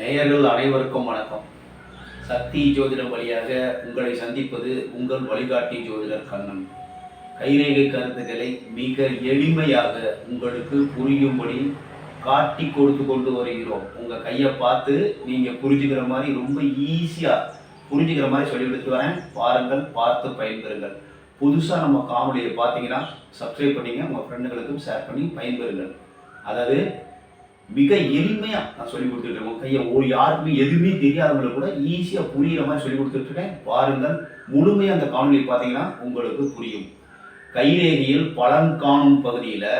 நேயர்கள் அனைவருக்கும் வணக்கம். சக்தி ஜோதிடம் வழியாக உங்களை சந்திப்பது உங்கள் வழிகாட்டி ஜோதிடர் கண்ணன். கைரேகை கருத்துக்களை மிக எளிமையாக உங்களுக்கு புரியும்படி காட்டி கொடுத்து கொண்டு வருகிறோம். உங்கள் கையை பார்த்து நீங்கள் புரிஞ்சுக்கிற மாதிரி ரொம்ப ஈஸியாக புரிஞ்சுக்கிற மாதிரி சொல்லி கொடுத்து வரேன். பாருங்கள் பார்த்து பயன்பெறுங்கள். புதுசாக நம்ம காமெடியை பார்த்தீங்கன்னா சப்ஸ்கிரைப் பண்ணிங்க உங்கள் ஃப்ரெண்டுகளுக்கும் ஷேர் பண்ணி பயன்பெறுங்கள். அதாவது மிக எளிமையாக நான் சொல்லி கொடுத்துட்டு இருக்கேன் கையை ஒரு யாருக்குமே எதுவுமே தெரியாதவங்களுக்கு கூட ஈஸியாக புரியுற மாதிரி சொல்லி கொடுத்துட்டு இருக்கேன் பாருங்கள் முழுமையாக அந்த காணொலி பார்த்தீங்கன்னா உங்களுக்கு புரியும். கைரேகையில் பலன் காணும் பகுதியில்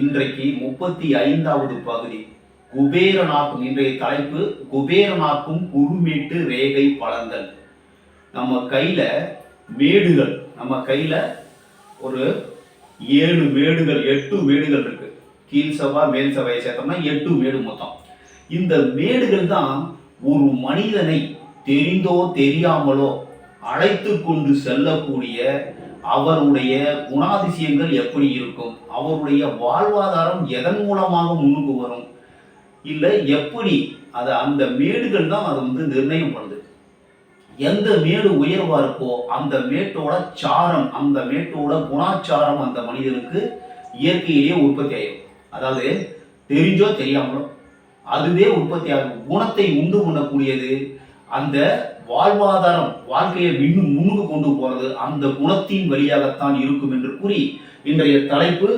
இன்றைக்கு முப்பத்தி ஐந்தாவது பகுதி. குபேரனாக்கும் இன்றைய தலைப்பு குபேரனாக்கும் குருமீட்டு ரேகை பலன்கள். நம்ம கையில் மேடுகள் நம்ம கையில் ஒரு ஏழு மேடுகள் எட்டு மேடுகள் இருக்கு. கீழ் செவ்வாய் மேல் செவ்வாயை சேர்த்தோம்னா எட்டு மேடு மொத்தம். இந்த மேடுகள் தான் ஒரு மனிதனை தெரிந்தோ தெரியாமலோ அழைத்து கொண்டு செல்லக்கூடிய அவருடைய குணாதிசயங்கள் எப்படி இருக்கும்? அவருடைய வாழ்வாதாரம் எதன் மூலமாக முன்னுக்கு வரும்? இல்லை எப்படி அதை அந்த மேடுகள் தான் அதை வந்து நிர்ணயம் பண்ணுது? எந்த மேடு உயர்வா இருக்கோ அந்த மேட்டோட சாரம் அந்த மேட்டோட குணாச்சாரம் அந்த மனிதனுக்கு இயற்கையிலேயே உற்பத்தி ஆயிடும் அதாவது தெரிஞ்சோ தெரியாமலோ அதுவே உற்பத்தி ஆகும். குணத்தை உண்டு பண்ணக்கூடியது அந்த வாழ்வாதாரம் வாழ்க்கையை இன்னும் முன்னுக்கு கொண்டு போறது அந்த குணத்தின் வழியாகத்தான் இருக்கும் என்று கூறி இன்றைய தலைப்பு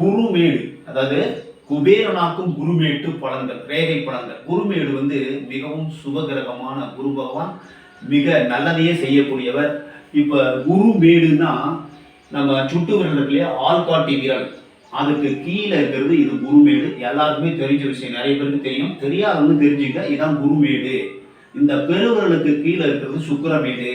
குருமேடு. அதாவது குபேரனாக்கும் குருமேட்டு பலன்கள் ரேகை பலன்கள். குருமேடு வந்து மிகவும் சுபகிரகமான குரு பகவான் மிக நல்லதையே செய்யக்கூடியவர். இப்போ குருமேடுன்னா நம்ம சுட்டு விரல் இருக்கு இல்லையா? ஆள்காட்டி விரல். அதுக்கு கீழே இருக்கிறது இது குருமேடு. எல்லாருக்குமே தெரிஞ்ச விஷயம். நிறைய பேருக்கு தெரியும். தெரியாதவங்க தெரிஞ்சுக்க இதான் குருமேடு. இந்த பெருவர்களுக்கு கீழே இருக்கிறது சுக்கிரமேடு.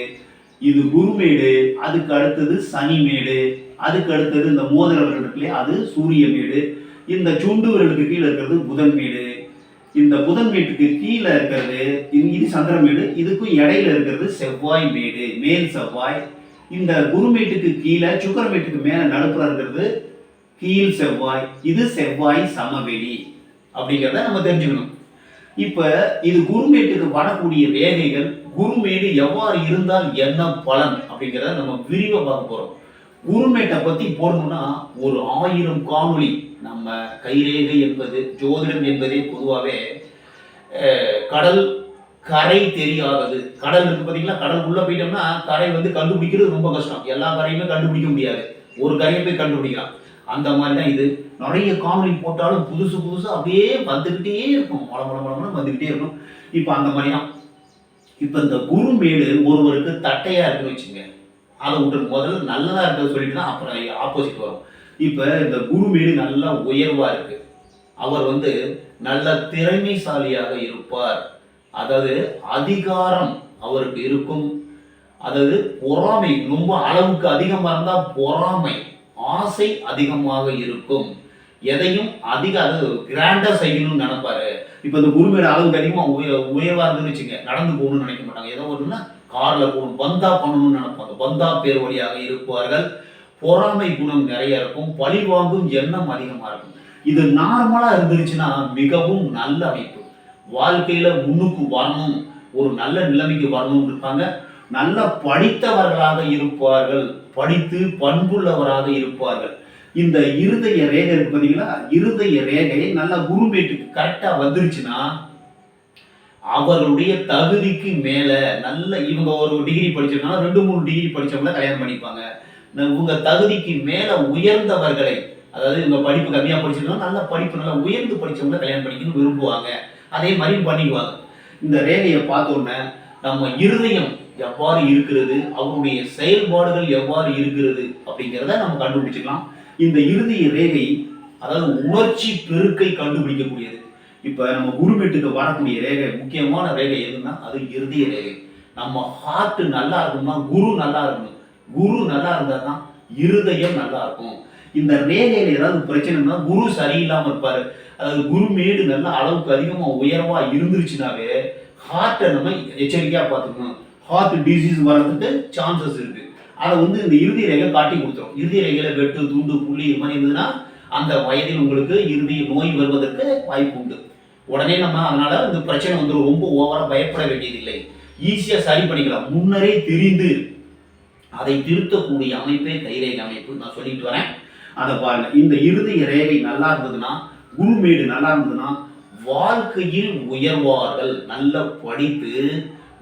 இது குருமேடு. அதுக்கு அடுத்தது சனிமேடு. அதுக்கு அடுத்தது இந்த மோதிர விரல் இருக்கு இல்லையா? அது சூரியமேடு. இந்த சுண்டு விரலுக்கு கீழே இருக்கிறது புதன் மேடு இந்த புதன் மேட்டுக்கு கீழே இருக்கிறது இது சந்திரமேடு. இதுக்கும் இடையில இருக்கிறது செவ்வாய் மேடு. மேல் செவ்வாய். இந்த குருமேட்டுக்கு கீழே சுக்கரமேட்டுக்கு மேலே நடுப்புற இருக்கிறது கீழ் செவ்வாய் இது செவ்வாய் சமவெளி அப்படிங்கிறத நம்ம தெரிஞ்சுக்கணும். இப்ப இது குருமேட்டுக்கு வரக்கூடிய ரேகைகள் குருமேடு எவ்வாறு இருந்தால் என்ன பலன் அப்படிங்கிறத நம்ம விரிவா பார்க்க போறோம். குருமேட்டை பத்தி போடணும்னா ஒரு ஆயிரம் காணொளி நம்ம கைரேகை என்பது ஜோதிடம் என்பதே பொதுவாகவே கடல் கரை தெரியாதது. கடல் இருக்கு பார்த்தீங்களா கடல் உள்ள போயிட்டோம்னா கரை வந்து கண்டுபிடிக்கிறது ரொம்ப கஷ்டம். எல்லா கரையுமே கண்டுபிடிக்க முடியாது. ஒரு கரையை போய் கண்டுபிடிக்கலாம். அந்த மாதிரி தான் இது. நிறைய காமெடி போட்டாலும் புதுசு புதுசு அப்படியே வந்துக்கிட்டே இருக்கும். மொள மொள மொளமொழ வந்துக்கிட்டே இருக்கும். இப்போ அந்த மாதிரி தான் இப்போ இந்த குருமேடு ஒருவருக்கு தட்டையாக இருக்குன்னு வச்சுங்க அதை விட்டு முதல்ல நல்லதாக இருக்கிறத சொல்லிட்டு தான் அப்புறம் ஆப்போசிட் வரும். இப்போ இந்த குருமேடு நல்லா உயர்வாக இருக்கு. அவர் வந்து நல்ல திறமைசாலியாக இருப்பார். அதாவது அதிகாரம் அவருக்கு இருக்கும். அதாவது பொறாமை ரொம்ப அளவுக்கு அதிகமாக இருந்தால் பொறாமை. ஆசை அதிகமாக இருக்கும். எதையும் அதிக அது கிராண்டா செய்யணும்னு நினைப்பாரு இப்போ இந்த குருமேடு அளவுக்கு அதிகமாக உய உயர்வாக இருந்துன்னு வச்சுங்க நடந்து போகணும்னு நினைக்க மாட்டாங்க. ஏதோ ஒன்றுனா கார்ல போகணும் பந்தா பண்ணணும்னு நினைப்பாங்க. பந்தா பேர் வழியாக இருப்பார்கள். பொறாமை குணம் நிறைய இருக்கும். பழி வாங்கும் எண்ணம் அதிகமா இருக்கும். இது நார்மலா இருந்துருச்சுன்னா மிகவும் நல்ல அமைப்பு. வாழ்க்கையில முன்னுக்கு வரணும். ஒரு நல்ல நிலைமைக்கு வரணும்னு இருப்பாங்க. நல்ல படித்தவர்களாக இருப்பார்கள். படித்து பண்புள்ளவராக இருப்பார்கள். இந்த இருதய ரேகை இருக்கு பார்த்தீங்களா? இருதய ரேகை நல்ல குருமேட்டுக்கு கரெக்டாக வந்துருச்சுன்னா அவருடைய தகுதிக்கு மேலே நல்ல இவங்க ஒரு டிகிரி படிச்சிருக்காங்க ரெண்டு மூணு டிகிரி படித்தவங்கள கல்யாணம் பண்ணிப்பாங்க. இவங்க தகுதிக்கு மேலே உயர்ந்தவர்களை அதாவது இவங்க படிப்பு கம்மியாக படிச்சிருந்தாலும் நல்ல படிப்பு நல்லா உயர்ந்து படித்தவங்கள கல்யாணம் பண்ணிக்கணும்னு விரும்புவாங்க. அதே மாதிரி பண்ணிக்குவாங்க. இந்த ரேகையை பார்த்தோன்னே நம்ம இருதயம் எவ்வாறு இருக்கிறது? அவருடைய செயல்பாடுகள் எவ்வாறு இருக்கிறது? அப்படிங்கிறத நம்ம கண்டுபிடிச்சிக்கலாம். இந்த இருதய ரேகை அதாவது உணர்ச்சி பெருக்கை கண்டுபிடிக்கக்கூடியது. இப்போ நம்ம குருமேட்டுக்கு வரக்கூடிய ரேகை முக்கியமான ரேகை எதுன்னா அது இருதய ரேகை. நம்ம ஹார்ட் நல்லா இருக்கும்னா குரு நல்லா இருக்கணும். குரு நல்லா இருந்தா தான் இருதயம் நல்லா இருக்கும். இந்த ரேகையில் ஏதாவது பிரச்சனைனா குரு சரியில்லாமல் இருப்பார். அதாவது குருமேடு நல்ல அளவுக்கு அதிகமாக உயர்வாக இருந்துருச்சுனாவே ஹார்ட்டை நம்ம எச்சரிக்கையாக பார்த்துக்கணும். ஹார்ட் டிசீஸ் வர்றதுக்கு சான்சஸ் இருக்கு. அதை வந்து இந்த இறுதி ரேகை காட்டி கொடுத்துரும். இறுதி ரேகையில வெட்டு துண்டு புள்ளி இது மாதிரி இருந்ததுன்னா அந்த வயதில் உங்களுக்கு இறுதி நோய் வருவதற்கு வாய்ப்பு உண்டு. உடனே நம்ம அதனால இந்த பிரச்சனை வந்து ரொம்ப ஓவரா பயப்பட வேண்டியதில்லை. ஈஸியா சரி பண்ணிக்கலாம். முன்னரே தெரிந்து அதை திருத்தக்கூடிய அமைப்பே கைரேகை அமைப்பு. நான் சொல்லிட்டு வரேன். அதை பாருங்க. இந்த இறுதி ரேகை நல்லா இருந்ததுன்னா குருமேடு நல்லா இருந்ததுன்னா வாழ்க்கையில் உயர்வார்கள். நல்ல படித்து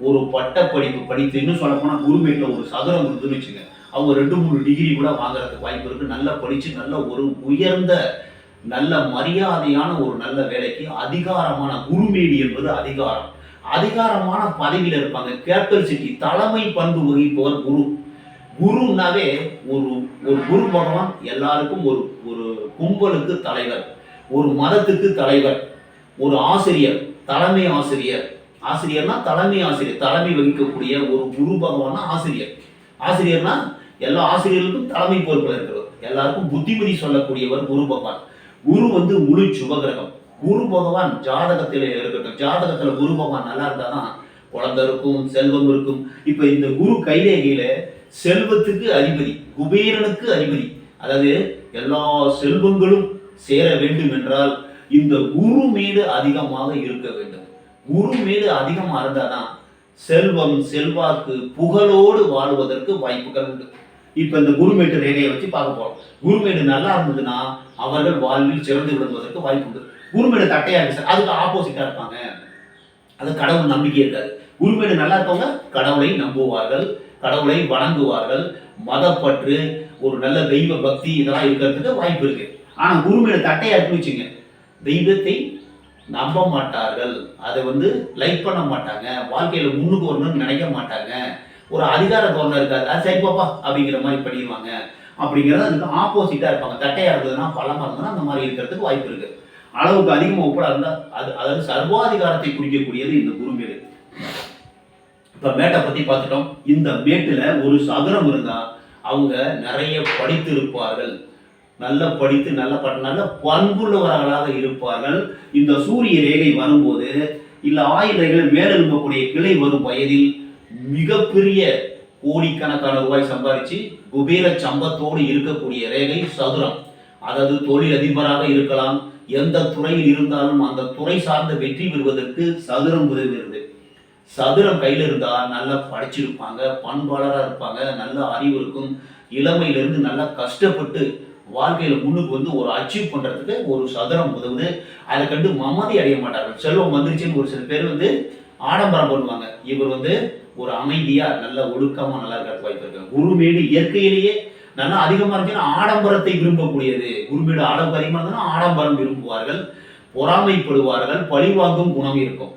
ஒரு பட்ட படிப்பு படித்து இன்னும் சொல்ல போனால் குருமேட்டில் ஒரு சதுரம் இருந்துன்னு வச்சுங்க. அவங்க ரெண்டு மூணு டிகிரி கூட வாங்குறதுக்கு வாய்ப்பு இருக்குது நல்லா படித்து நல்ல ஒரு உயர்ந்த நல்ல மரியாதையான ஒரு நல்ல வேலைக்கு அதிகாரமான குருமேடி என்பது அதிகாரம். அதிகாரமான பதவியில் இருப்பாங்க. கேபிட்டல் சிட்டி தலைமை பண்பு வகிப்பவர் குரு. குருனாவே ஒரு ஒரு குரு பகவான் எல்லாருக்கும் ஒரு ஒரு கும்பலுக்கு தலைவர். ஒரு மதத்துக்கு தலைவர். ஒரு ஆசிரியர் தலைமை ஆசிரியர். ஆசிரியர்னா தலைமை ஆசிரியர் தலைமை வகிக்கக்கூடிய ஒரு குரு பகவான் ஆசிரியர். ஆசிரியர்னா எல்லா ஆசிரியர்களுக்கும் தலைமை பொறுப்பில் இருக்கிறவர். எல்லாருக்கும் புத்திமதி சொல்லக்கூடியவர் குரு பகவான். குரு வந்து முழு சுபகிரகம். குரு பகவான் ஜாதகத்தில் இருக்கட்டும். ஜாதகத்தில் குரு பகவான் நல்லா இருந்தாதான் குழந்தை இருக்கும் செல்வம் இருக்கும். இப்போ இந்த குரு கைரேகையில் செல்வத்துக்கு அதிபதி குபேரனுக்கு அதிபதி. அதாவது எல்லா செல்வங்களும் சேர வேண்டும் என்றால் இந்த குரு மீது அதிகமாக இருக்க வேண்டும். குரு மீது அதிகமாக இருந்தாதான் செல்வம் செல்வாக்கு புகழோடு வாழ்வதற்கு வாய்ப்புகள் உண்டு. இப்ப இந்த குருமேட்டு ரேகையை வச்சு பார்க்க போறோம். குருமேடு நல்லா இருந்ததுன்னா அவர்கள் வாழ்வில் சிறந்து விடுவதற்கு வாய்ப்பு உண்டு. குருமேடு தட்டையா இருக்கு சார். அதுக்கு ஆப்போசிட்டா இருப்பாங்க. அது கடவுள் நம்பிக்கை இருக்காது. குருமேடு நல்லா இருக்கவங்க கடவுளை நம்புவார்கள் கடவுளை வணங்குவார்கள் மதப்பற்று ஒரு நல்ல தெய்வ பக்தி இதெல்லாம் இருக்கிறதுக்கு வாய்ப்பு இருக்கு. ஆனா குருமேடு தட்டையா இருக்குன்னு வச்சுங்க தெய்வத்தை நம்ப மாட்டார்கள். அதை வந்து லைக் பண்ண மாட்டாங்க. வாழ்க்கையில முன்னுக்கு வரணும்னு நினைக்க மாட்டாங்க. ஒரு அதிகார தோரணை இருக்காது அது சரி பாப்பா அப்படிங்கிற மாதிரி பண்ணிடுவாங்க. அப்படிங்கிறது அதுக்கு ஆப்போசிட்டா இருப்பாங்க. தட்டையா இருந்ததுன்னா பழமா இருந்ததுன்னா அந்த மாதிரி இருக்கிறதுக்கு வாய்ப்பு இருக்கு. அளவுக்கு அதிகமாக ஒப்படா இருந்தால் அது அதாவது சர்வாதிகாரத்தை குறிக்கக்கூடியது இந்த குருமேடு இப்போ மேட்டை பற்றி பார்த்துட்டோம். இந்த மேட்டில் ஒரு சதுரம் இருந்தால் அவங்க நிறைய படித்திருப்பார்கள். நல்ல படித்து நல்ல ப நல்ல பண்புள்ளவர்களாக இருப்பார்கள். இந்த சூரிய ரேகை வரும்போது இல்லை ஆயுள் ரேகையில் மேலெழும்பக்கூடிய கிளை வரும் வயதில் மிகப்பெரிய கோடிக்கணக்கான ரூபாய் சம்பாதிச்சு குபேர சம்பத்தோடு இருக்கக்கூடிய ரேகை சதுரம். அதாவது தொழில் அதிபராக இருக்கலாம் எந்த துறையில் இருந்தாலும் அந்த துறை சார்ந்த வெற்றி பெறுவதற்கு சதுரம் உதவுகிறது. சதுரம் கையில் இருந்தால் நல்லா படிச்சிருப்பாங்க பண்பாளராக இருப்பாங்க நல்ல அறிவு இருக்கும் இளமையிலிருந்து நல்லா கஷ்டப்பட்டு வாழ்க்கையில முன்னுக்கு வந்து ஒரு அச்சீவ் பண்றதுக்கு ஒரு சதுரம் உதவுது. அதை கண்டு மமதி அடைய மாட்டார்கள். செல்வம் வந்துருச்சுன்னு ஒரு சில பேர் வந்து ஆடம்பரம் பண்ணுவாங்க. இவர் வந்து ஒரு அமைதியா நல்ல ஒழுக்கமா நல்லா இருக்கிறது வாய்ப்பு இருக்காங்க குருமேடு இயற்கையிலேயே நல்லா அதிகமா இருந்துச்சுன்னா ஆடம்பரத்தை விரும்பக்கூடியது. குருமேடு ஆடம்பரம் அதிகமா இருந்ததுன்னா ஆடம்பரம் விரும்புவார்கள். பொறாமைப்படுவார்கள். பழிவாங்கும் குணம் இருக்கும்.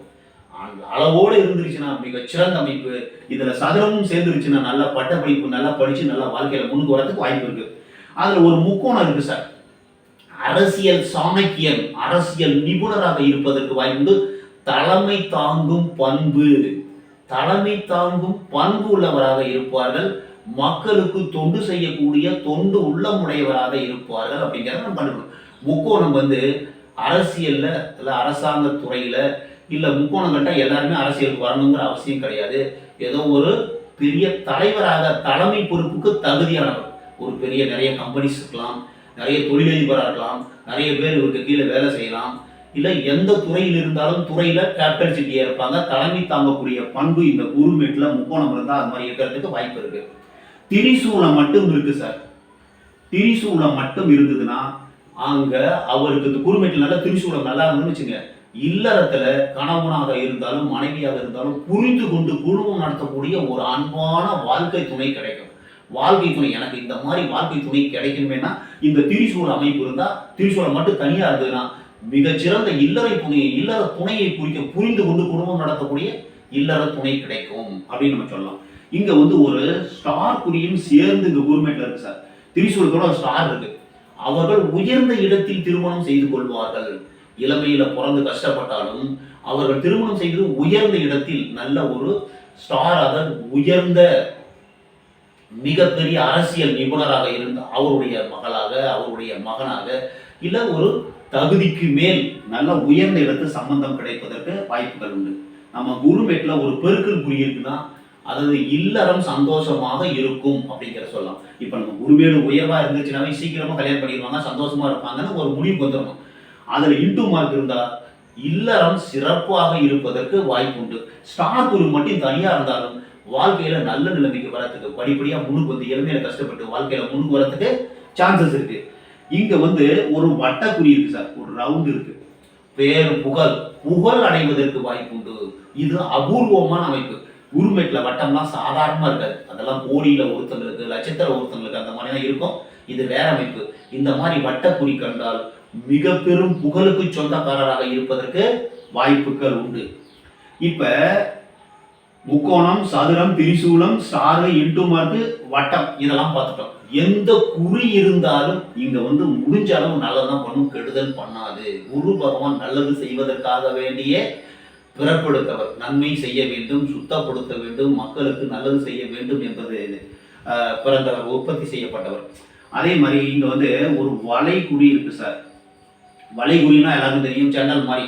அளவோடு இருந்துருச்சுன்னா மிகச்சிறந்த அமைப்பு. இதுல சதுரமும் சேர்ந்துருச்சுன்னா நல்லா பட்ட படிப்பு நல்லா படிச்சு நல்லா வாழ்க்கையில முன்னுக்கு வரதுக்கு வாய்ப்பு இருக்கு. அதில் ஒரு முக்கோணம் இருக்கு சார். அரசியல் சாணக்கியன் அரசியல் நிபுணராக இருப்பதற்கு வாய்ப்பு தலைமை தாங்கும் பண்பு. தலைமை தாங்கும் பண்பு உள்ளவராக இருப்பார்கள். மக்களுக்கு தொண்டு செய்யக்கூடிய தொண்டு உள்ளமுடையவராக இருப்பார்கள் அப்படிங்கிறத நம்ம பண்ணணும் முக்கோணம் வந்து அரசியல்ல இல்லை அரசாங்க துறையில இல்லை முக்கோணம் கட்டால் எல்லாருமே அரசியலுக்கு வரணுங்கிற அவசியம் கிடையாது. ஏதோ ஒரு பெரிய தலைவராக தலைமை பொறுப்புக்கு தகுதியானவர். ஒரு பெரிய நிறைய கம்பெனிஸ் இருக்கலாம் நிறைய தொழிலதிபராக இருக்கலாம் நிறைய பேர் இவருக்கு கீழே வேலை செய்யலாம். இல்லை எந்த துறையில் இருந்தாலும் துறையில் கேபிட்டல் சிட்டியா இருப்பாங்க. தலைமை தாங்கக்கூடிய பண்பு இந்த குருமேட்டில் முக்கோணம் இருந்தால் அது மாதிரி இருக்கிறதுக்கு வாய்ப்பு இருக்கு. திரிசூலம் மட்டும் இருக்கு சார் திரிசூலம் மட்டும் இருந்ததுன்னா அங்கே அவருக்கு இந்த குருமேட்டில் நல்லா திரிசூலம் நல்லா இருந்துன்னு வச்சுங்க இல்லறத்துல கணவனாக இருந்தாலும் மனைவியாக இருந்தாலும் புரிந்து கொண்டு குடும்பம் நடத்தக்கூடிய ஒரு அன்பான வாழ்க்கை துணை கிடைக்கும். வாழ்க்கை துணை எனக்கு இந்த மாதிரி வாழ்க்கை துணை கிடைக்கணுமேனா இந்த திரிசூல அமைப்பு இருந்தா திரிசூலம் மட்டும் தனியா இருந்ததுன்னா மிகச்சிறந்த இல்லறை துணையை இல்லற துணையை குறிக்க புரிந்து கொண்டு குடும்பம் நடத்தக்கூடிய இல்லற துணை கிடைக்கும் அப்படின்னு நம்ம சொல்லலாம். இங்க வந்து ஒரு ஸ்டார் குறியும் சேர்ந்து இங்க குருமேட்ல இருக்கு சார் திரிசூலத்தோட ஸ்டார் இருக்கு. அவர்கள் உயர்ந்த இடத்தில் திருமணம் செய்து கொள்வார்கள். இளமையில பிறந்து கஷ்டப்பட்டாலும் அவர்கள் திருமணம் செய்து உயர்ந்த இடத்தில் நல்ல ஒரு ஸ்டார் அதன் உயர்ந்த மிகப்பெரிய அரசியல் நிபுணராக இருந்த அவருடைய மகளாக அவருடைய மகனாக இல்லை ஒரு தகுதிக்கு மேல் நல்ல உயர்ந்த இடத்து சம்பந்தம் கிடைப்பதற்கு வாய்ப்புகள் உண்டு. நம்ம குருமேட்டில் ஒரு பெருக்கல் குறி இருக்குன்னா அதாவது இல்லறம் சந்தோஷமாக இருக்கும் அப்படிங்கிற சொல்லலாம். இப்போ நம்ம குருமேடு உயர்வாக இருந்துச்சுனாவே சீக்கிரமாக கல்யாணம் பண்ணிடுவாங்க சந்தோஷமாக இருப்பாங்கன்னு ஒரு முடிவு வந்துடணும். அதில் இன்டூ மார்க் இருந்தால் இல்லறம் சிறப்பாக இருப்பதற்கு வாய்ப்பு உண்டு ஸ்டார் குரு மட்டும் தனியாக இருந்தாலும் வாழ்க்கையில நல்ல நிலைமைக்கு வரத்துக்கு படிப்படியா முழுக்கு வந்து இளமையில கஷ்டப்பட்டு வாழ்க்கையில முழுக்கு வரத்துக்கு சான்சஸ் இருக்கு. இங்க வந்து ஒரு வட்டக்குறி இருக்கு சார். ஒரு ரவுண்ட் இருக்கு. பேர் புகழ் புகழ் அடைவதற்கு வாய்ப்புண்டு இது அபூர்வமான அமைப்பு. குருமேட்ல வட்டம்லாம் சாதாரணமா இருக்காது. அதெல்லாம் கோடியில ஒருத்தங்களுக்கு லட்சத்துல ஒருத்தங்களுக்கு அந்த மாதிரி தான் இருக்கும். இது வேற அமைப்பு. இந்த மாதிரி வட்டக்குறி கண்டால் மிக பெரும் புகழுக்கு சொந்தக்காரராக இருப்பதற்கு வாய்ப்புகள் உண்டு. இப்ப முக்கோணம் சதுரம் திரிசூலம் ஸ்டாரு இன்டு மார்க்கு வட்டம் இதெல்லாம் பார்த்துட்டோம். எந்த குறி இருந்தாலும் இங்க வந்து முடிஞ்ச அளவு நல்லதான் பண்ணும் கெடுதல் பண்ணாது. குரு பகவான் நல்லது செய்வதற்காக வேண்டிய பிறப்படுத்தவர். நன்மை செய்ய வேண்டும் சுத்தப்படுத்த வேண்டும் மக்களுக்கு நல்லது செய்ய வேண்டும் என்பது பிறந்தவர் உற்பத்தி செய்யப்பட்டவர். அதே மாதிரி இங்க வந்து ஒரு வலை குறி இருக்கு சார். வலை குறினா எல்லாருக்கும் தெரியும் ஜன்னல் மாதிரி.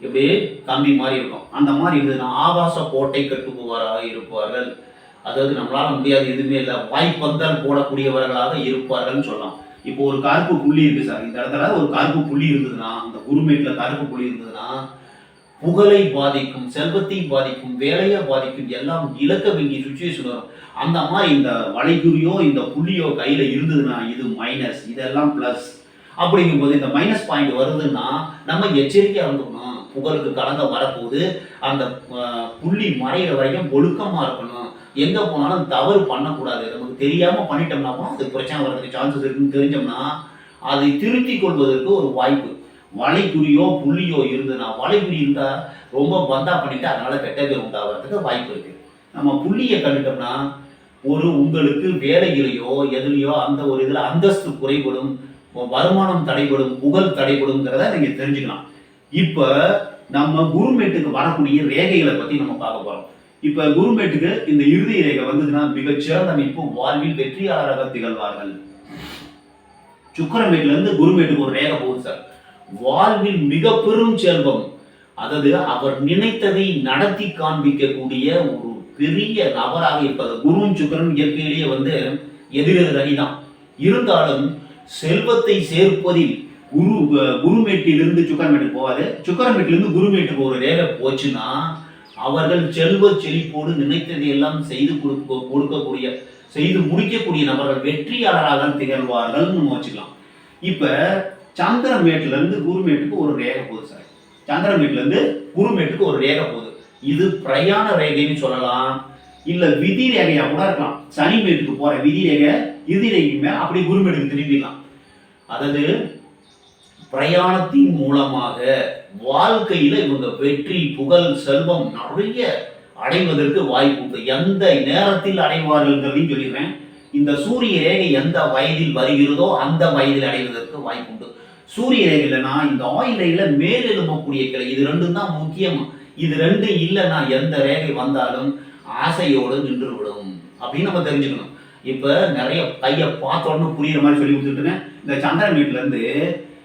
இப்படி கம்பி மாதிரி இருக்கும். அந்த மாதிரி இருந்ததுன்னா ஆபாச கோட்டை கட்டுபவராக இருப்பார்கள். அதாவது நம்மளால முடியாது எதுவுமே இல்லை. வாய்ப்பந்தால் போடக்கூடியவர்களாக இருப்பார்கள்னு சொல்லலாம். இப்போ ஒரு கருப்பு புள்ளி இருக்கு சார். இந்த இடத்துல ஒரு கருப்பு புள்ளி இருந்ததுன்னா அந்த குருமேட்ல கருப்பு புள்ளி இருந்ததுன்னா புகழை பாதிக்கும் செல்வத்தை பாதிக்கும் வேலையை பாதிக்கும் எல்லாம் இழக்க வேண்டிய சுச்சுவேஷன் வரும். அந்த மாதிரி இந்த வளைகுறியோ இந்த புள்ளியோ கையில இருந்ததுன்னா இது மைனஸ் இதெல்லாம் பிளஸ் அப்படிங்கும்போது இந்த மைனஸ் பாயிண்ட் வருதுன்னா நம்ம எச்சரிக்கையா இருந்துக்கணும். புகழுக்கு கலந்த வரப்போகுது அந்த புள்ளி மறையிற வரைக்கும் ஒழுக்கமாக இருக்கணும். எங்கே போனாலும் தவறு பண்ணக்கூடாது. நமக்கு தெரியாமல் பண்ணிட்டோம்னா போனால் அது பிரச்சனை வர்றதுக்கு சான்சஸ் இருக்குன்னு தெரிஞ்சோம்னா அதை திருத்திக் கொள்வதற்கு ஒரு வாய்ப்பு. வளைகுறியோ புள்ளியோ இருந்ததுன்னா வளைகுறி இருந்தால் ரொம்ப பந்தா பண்ணிட்டு அதனால் கெட்ட பேர் உண்டாகிறதுக்கு வாய்ப்பு இருக்குது நம்ம புள்ளியை கண்டுட்டோம்னா ஒரு உங்களுக்கு வேலையிலையோ எதுலையோ அந்த ஒரு இதில் அந்தஸ்து குறைபடும் வருமானம் தடைபடும் புகழ் தடைபடுங்கிறத நீங்கள் தெரிஞ்சுக்கலாம். இப்ப நம்ம குருமேட்டுக்கு வரக்கூடிய ரேகைகளை பத்தி நம்ம பார்க்க போறோம். இப்ப குருமேட்டுக்கு இந்த இறுதி ரேகை வந்ததுன்னா மிகச்சிறந்த அமைப்பு வாழ்வில் வெற்றியாளராக திகழ்வார்கள். சுக்கரமேட்டுல இருந்து குருமேட்டுக்கு ஒரு ரேகை போகுது சார். வாழ்வில் மிக பெரும் செல்வம். அதாவது அவர் நினைத்ததை நடத்தி காண்பிக்கக்கூடிய ஒரு பெரிய நபராக இருப்பது குருவும் சுக்கரன் இயற்கையிலேயே வந்து எதிரெதிர் அணிதான். இருந்தாலும் செல்வத்தை சேர்ப்பதில் குரு குருமேட்டிலிருந்து சுக்கரமேட்டுக்கு போவாது சுக்கரமேட்டிலிருந்து குருமேட்டுக்கு ஒரு ரேகை போச்சுன்னா அவர்கள் செல்வ செழிப்போடு நினைத்ததை எல்லாம் செய்து கொடுக்க கொடுக்கக்கூடிய செய்து முடிக்கக்கூடிய நபர்கள் வெற்றியாளராக திகழ்வார்கள் நம்ம வச்சுக்கலாம். இப்போ சந்திரமேட்டிலேருந்து குருமேட்டுக்கு ஒரு ரேகை போகுது சார். சந்திரமேட்டிலேருந்து குருமேட்டுக்கு ஒரு ரேகை போகுது. இது பிரயாண ரேகைன்னு சொல்லலாம். இல்லை விதி ரேகையாக கூட இருக்கலாம். சனிமேட்டுக்கு போகிற விதி ரேகை இறுதி ரேகைக்கு அப்படி குருமேட்டுக்கு திரும்பிடலாம். அதாவது பிரயாணத்தின் மூலமாக வாழ்க்கையில இவங்க வெற்றி புகழ் செல்வம் நிறைய அடைவதற்கு வாய்ப்பு உண்டு. எந்த நேரத்தில் அடைவார்கள்ங்கிறதையும் சொல்லிடுறேன். இந்த சூரிய ரேகை எந்த வயதில் வருகிறதோ அந்த வயதில் அடைவதற்கு வாய்ப்பு உண்டு. சூரிய ரேகைலனா இந்த ஆயில் மேலெழும்பக்கூடிய கிளை இது ரெண்டும் தான் முக்கியம். இது ரெண்டும் இல்லைன்னா எந்த ரேகை வந்தாலும் ஆசையோடு நின்று விடும் அப்படின்னு நம்ம தெரிஞ்சுக்கணும். இப்போ நிறைய கையை பார்த்த உடனே புரியுற மாதிரி சொல்லி கொடுத்துட்டுங்க இந்த சந்திரன் வீட்டிலேருந்து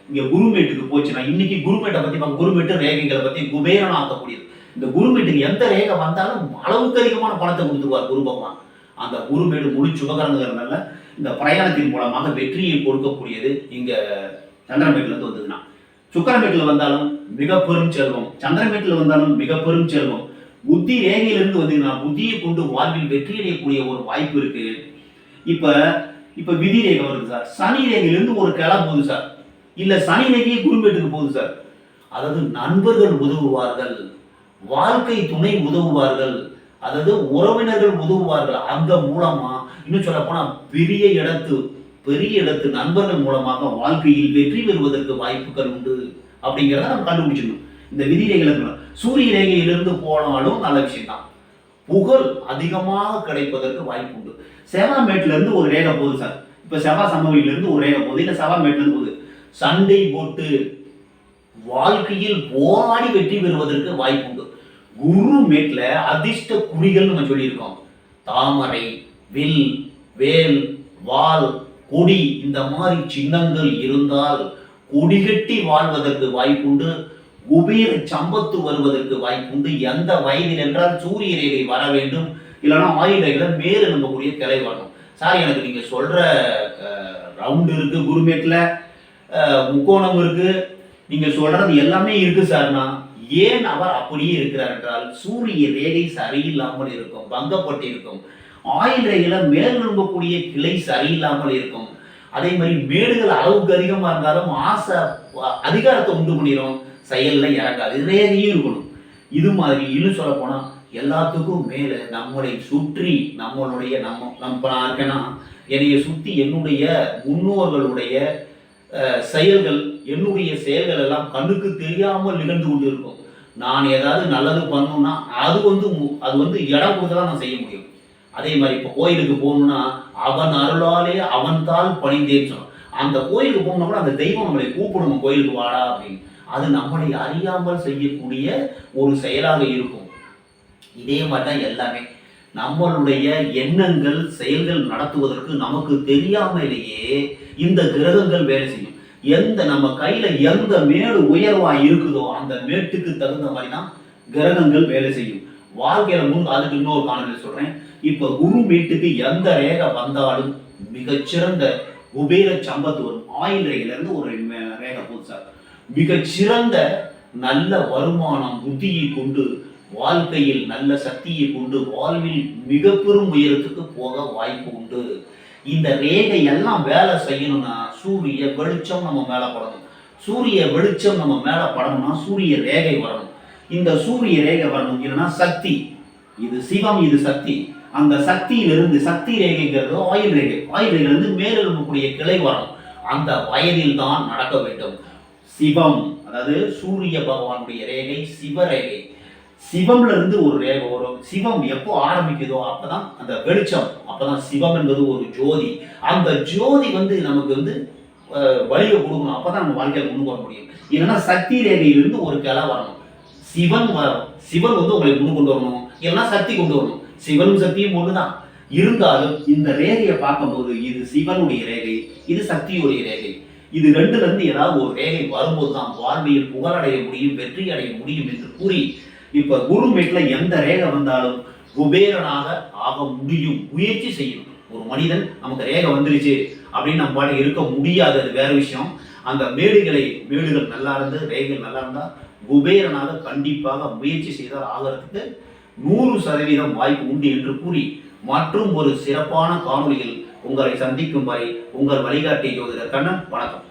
இங்கே குருமேட்டுக்கு போச்சுன்னா இன்னைக்கு குருமேட்டை பற்றி நம்ம குருமேட்டு ரேகைகளை பற்றி குபேரன் ஆக்கக்கூடியது. இந்த குருமேட்டுக்கு எந்த ரேகை வந்தாலும் அளவுக்கு அதிகமான பணத்தை கொடுத்துருவார் குரு பகவான். அந்த குருமேடு முழு சுபகரங்கிறதுனால இந்த பிரயாணத்தின் மூலமாக வெற்றியை கொடுக்கக்கூடியது இங்கே சந்திரமேட்டிலேருந்து வந்ததுன்னா. சுக்கரமேட்டில் வந்தாலும் மிக பெரும் செல்வம். சந்திரமேட்டில் வந்தாலும் மிக பெரும் செல்வம். புத்தி ரேகையிலிருந்து வந்தீங்கன்னா புத்தியை கொண்டு வாழ்வில் வெற்றி அடையக்கூடிய ஒரு வாய்ப்பு இருக்கு. இப்போ இப்போ விதி ரேகை வருது சார். சனி ரேகையிலிருந்து ஒரு கிளம்பு போகுது சார். இல்ல சனி ரேகையே குருமேட்டுக்கு போகுது சார். அதாவது நண்பர்கள் உதவுவார்கள் வாழ்க்கை துணை உதவுவார்கள் அதாவது உறவினர்கள் உதவுவார்கள். அந்த மூலமா இன்னும் சொல்ல போனா பெரிய இடத்து பெரிய இடத்து நண்பர்கள் மூலமாக வாழ்க்கையில் வெற்றி பெறுவதற்கு வாய்ப்புகள் உண்டு அப்படிங்கிறத நம்ம கண்டுபிடிச்சிடணும். இந்த விதி ரேகையில சூரிய ரேகையிலிருந்து போனாலும் நல்ல விஷயம் தான் புகழ் அதிகமாக கிடைப்பதற்கு வாய்ப்பு உண்டு செவாமேட்ல இருந்து ஒரு ரேகை போகுது சார். இப்ப செவா சம்பவியிலிருந்து ஒரு ரேகை போகுது இல்ல செவாமேட்ல இருந்து போகுது. சண்டை போட்டு வாழ்க்கையில் போராடி வெற்றி பெறுவதற்கு வாய்ப்பு உண்டு குரு மேட்ல அதிர்ஷ்ட குறிகள் நம்ம சொல்லியிருக்கோம். தாமரை வில் வேல் வால் கொடி இந்த மாதிரி சின்னங்கள் இருந்தால் கொடிகட்டி வாழ்வதற்கு வாய்ப்புண்டு. குபேர சம்பத்து வருவதற்கு வாய்ப்புண்டு. எந்த வயதில் என்றால் சூரிய ரேகை வர வேண்டும். இல்லைன்னா ஆயுள் ரேகையில மேல் எழும்பக்கூடிய கிளை வரணும். சார் எனக்கு நீங்க சொல்ற ரவுண்ட் இருக்கு குருமேட்ல முக்கோணம் இருக்கு. நீங்க சொல்றது எல்லாமே இருக்கு சார்னா ஏன் அவர் அப்படியே இருக்கிறார் என்றால் சூரிய ரேகை சரியில்லாமல் இருக்கும் பங்கப்பட்டு இருக்கும் ஆயில் ரேகையில மேல் விரும்பக்கூடிய கிளை சரியில்லாமல் இருக்கும். அதே மாதிரி மேடுகள் அளவுக்கு அதிகமா இருந்தாலும் ஆசை அதிகாரத்தை உண்டு பண்ணிடும் செயல்ல இறங்காது. ரேகையும் இருக்கணும். இது மாதிரி இன்னும் சொல்ல போனா எல்லாத்துக்கும் மேல நம்மளை சுற்றி நம்மளுடைய நம்ம நம்ம நான் இருக்கேன்னா என்னைய சுத்தி என்னுடைய முன்னோர்களுடைய செயல்கள் என்னுடைய செயல்கள் எல்லாம் கண்ணுக்கு தெரியாமல் நிகழ்ந்து கொண்டு இருக்கும் நான் ஏதாவது நல்லது பண்ணணும்னா அது வந்து மு- அது வந்து இடம் கொடுத்து தான் நான் செய்ய முடியும். அதே மாதிரி இப்போ கோயிலுக்கு போகணும்னா அவன் அருளாலே அவன் பணி பணிந்தேன்னு சொன்னான் அந்த கோயிலுக்கு போகணும்னா கூட அந்த தெய்வம் நம்மளை கூப்பிடணும் கோயிலுக்கு வாடா அப்படின்னு. அது நம்மளை அறியாமல் செய்யக்கூடிய ஒரு செயலாக இருக்கும். இதே மாதிரி தான் எல்லாமே. நம்மளுடைய எண்ணங்கள் செயல்கள் நடத்துவதற்கு நமக்கு தெரியாமலேயே இந்த கிரகங்கள் வேலை செய்யும். எந்த நம்ம கையில எந்த மேடு உயர்வா இருக்குதோ அந்த மேட்டுக்கு தகுந்த மாதிரி தான் கிரகங்கள் வேலை செய்யும். வாழ்க்கையில முன் அதுக்கு இன்னொரு காணொலி சொல்றேன். இப்ப குரு வீட்டுக்கு எந்த ரேகை வந்தாலும் மிகச்சிறந்த குபேர சம்பத்து வரும் ஆயில் ரேகையில இருந்து ஒரு மே- ரேகை புதுசா மிகச்சிறந்த நல்ல வருமானம் புத்தியை கொண்டு வாழ்க்கையில் நல்ல சக்தியை கொண்டு வாழ்வில் மிக பெரும் உயரத்துக்கு போக வாய்ப்பு உண்டு. இந்த ரேகை எல்லாம் வேலை செய்யணும்னா சூரிய வெளிச்சம் நம்ம மேலே படணும். சூரிய வெளிச்சம் நம்ம மேலே படணும்னா சூரிய ரேகை வரணும். இந்த சூரிய ரேகை வரணும் இல்லைன்னா சக்தி. இது சிவம் இது சக்தி. அந்த சக்தியிலிருந்து சக்தி ரேகைங்கிறது ஆயுள் ரேகை. ஆயுள் ரேகையிலிருந்து மேலெழும்பக்கூடிய கிளை வரணும். அந்த வயதில் தான் நடக்க வேண்டும். சிவம் அதாவது சூரிய பகவானுடைய ரேகை சிவரேகை சிவம்ல இருந்து ஒரு ரேகை வரும். சிவம் எப்போ ஆரம்பிக்குதோ அப்பதான் அந்த வெளிச்சம் அப்பதான் சிவம் என்பது ஒரு ஜோதி. அந்த ஜோதி வந்து நமக்கு வந்து வழியை கொடுக்கணும். அப்பதான் நம்ம வாழ்க்கையில கொண்டு வர முடியும். இல்லைன்னா சக்தி ரேகையிலிருந்து ஒரு கிளை வரணும். சிவன் வரும் சிவன் வந்து உங்களை முன்னு கொண்டு வரணும். இல்லைன்னா சக்தி கொண்டு வரணும். சிவனும் சக்தியும் ஒண்ணுதான். இருந்தாலும் இந்த ரேகையை பார்க்கும்போது இது சிவனுடைய ரேகை இது சக்தியுடைய ரேகை. இது ரெண்டுல இருந்து ஏதாவது ஒரு ரேகை வரும்போது தான் வாழ்வியல் புகழடைய முடியும் வெற்றி அடைய முடியும் என்று கூறி இப்ப குருமேட்ல எந்த ரேகை வந்தாலும் குபேரனாக ஆக முடியும். முயற்சி செய்யணும் ஒரு மனிதன் நமக்கு ரேகை வந்துருச்சு அப்படின்னு நம்ம பாட்டு இருக்க முடியாது. அது வேற விஷயம். அந்த மேடுகளை மேடுகள் நல்லா இருந்து ரேகைகள் நல்லா இருந்தால் குபேரனாக கண்டிப்பாக முயற்சி செய்தால் ஆகிறதுக்கு நூறு சதவீதம் வாய்ப்பு உண்டு என்று கூறி மற்றும் ஒரு சிறப்பான காணொலியில் உங்களை சந்திக்கும் வரை உங்கள் வழிகாட்டி ஜோதிடர் கண்ணன் வணக்கம்.